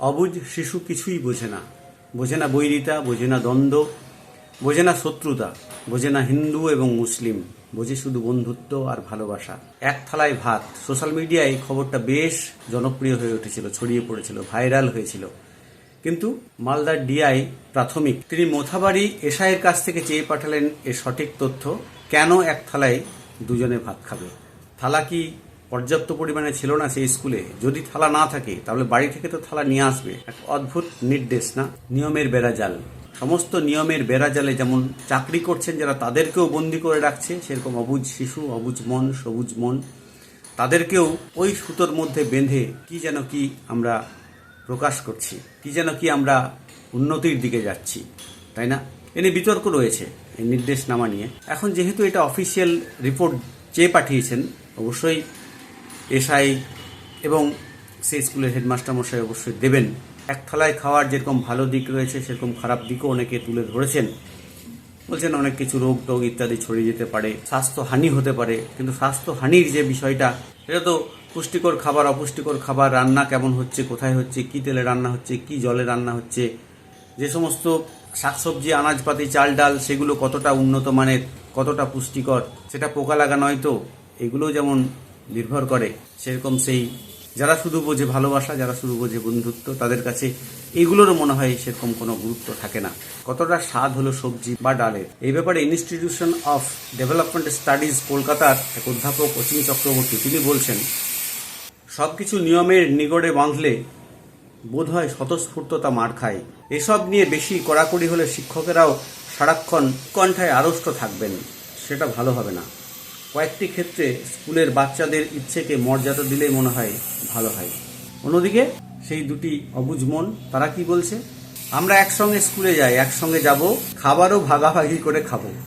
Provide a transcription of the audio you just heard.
অবুঝ শিশু কিছুই বোঝে না। বোঝে না বৈরিতা, বোঝে না দ্বন্দ্ব, বোঝে না শত্রুতা, বোঝে না হিন্দু এবং মুসলিম, বোঝে শুধু বন্ধুত্ব আর ভালোবাসা। এক থালায় ভাত। সোশ্যাল মিডিয়ায় খবরটা বেশ জনপ্রিয় হয়ে উঠেছিল, ছড়িয়ে পড়েছিল, ভাইরাল হয়েছিল। কিন্তু মালদার ডিআই প্রাথমিক তিনি মোথাবাড়ি এসআইয়ের কাছ থেকে চেয়ে পাঠালেন এ সঠিক তথ্য, কেন এক থালায় দুজনে ভাত খাবে? থালা কি পর্যাপ্ত পরিমাণে ছিল না সেই স্কুলে, যদি থালা না থাকে, তাহলে বাড়ি থেকে তো থালা নিয়ে আসবে। এক অদ্ভুত নির্দেশ, না? নিয়মের বেড়াজাল সমস্ত নিয়মের বেড়াজালে যেমন চাকরি করছেন, যারা তাদেরকেও বন্দি করে রাখছে, সেরকম অবুজ শিশু, অবুজ মন, সবুজ মন, তাদেরকেও ওই সুতোর মধ্যে বেঁধে কি যেন কি আমরা প্রকাশ করছি, কি যেন কি আমরা উন্নতির দিকে যাচ্ছি, তাই না? এ নিয়ে বিতর্ক রয়েছে এই নির্দেশনামা নিয়ে। এখন যেহেতু এটা অফিসিয়াল রিপোর্ট চেয়ে পাঠিয়েছেন, অবশ্যই এসআই এবং সেই স্কুলের হেডমাস্টার মশাই অবশ্যই দেবেন। এক থালায় খাওয়ার যেরকম ভালো দিক রয়েছে, সেরকম খারাপ দিকও অনেকে তুলে ধরেছেন। বলছেন অনেক কিছু রোগ টোগ ইত্যাদি ছড়িয়ে যেতে পারে স্বাস্থ্য হানি হতে পারে, কিন্তু স্বাস্থ্য হানির যে বিষয়টা, সেটা তো পুষ্টিকর খাবার, অপুষ্টিকর খাবার, রান্না কেমন হচ্ছে, কোথায় হচ্ছে, কি তেলে রান্না হচ্ছে, কি জলে রান্না হচ্ছে, যে সমস্ত শাকসবজি, আনাজপাতি চাল ডাল সেগুলো কতটা উন্নত মানের, কতটা পুষ্টিকর, সেটা পোকা লাগা নয় তো? এগুলো যেমন নির্ভর করে। সেরকম সেই যারা শুধু বোঝে ভালোবাসা, যারা শুধু বোঝে বন্ধুত্ব, তাদের কাছে এগুলোরও মনে হয় সেরকম কোনো গুরুত্ব থাকে না। কতটা স্বাদ হলো সবজি বা ডালের? এই ব্যাপারে ইনস্টিটিউশন অফ ডেভেলপমেন্ট স্টাডিজ কলকাতার এক অধ্যাপক অচিন চক্রবর্তী, তিনি বলছেন সব কিছু নিয়মের নিগড়ে বাঁধলে বোধ হয় স্বতঃস্ফূর্ততা মার খায়। এসব নিয়ে বেশি কড়াকড়ি হলে শিক্ষকেরাও সারাক্ষণ কণ্ঠায় আড়ষ্ট থাকবেন। সেটা ভালো হবে না। কয়েকটি ক্ষেত্রে স্কুলের বাচ্চাদের ইচ্ছেকে মর্যাদা দিলে মনে হয় ভালো হয়। অন্যদিকে সেই দুটি অবুজ মন, তারা কি বলছে? আমরা একসঙ্গে স্কুলে যাই, একসঙ্গে যাব, খাবারও ভাগাভাগি করে খাব।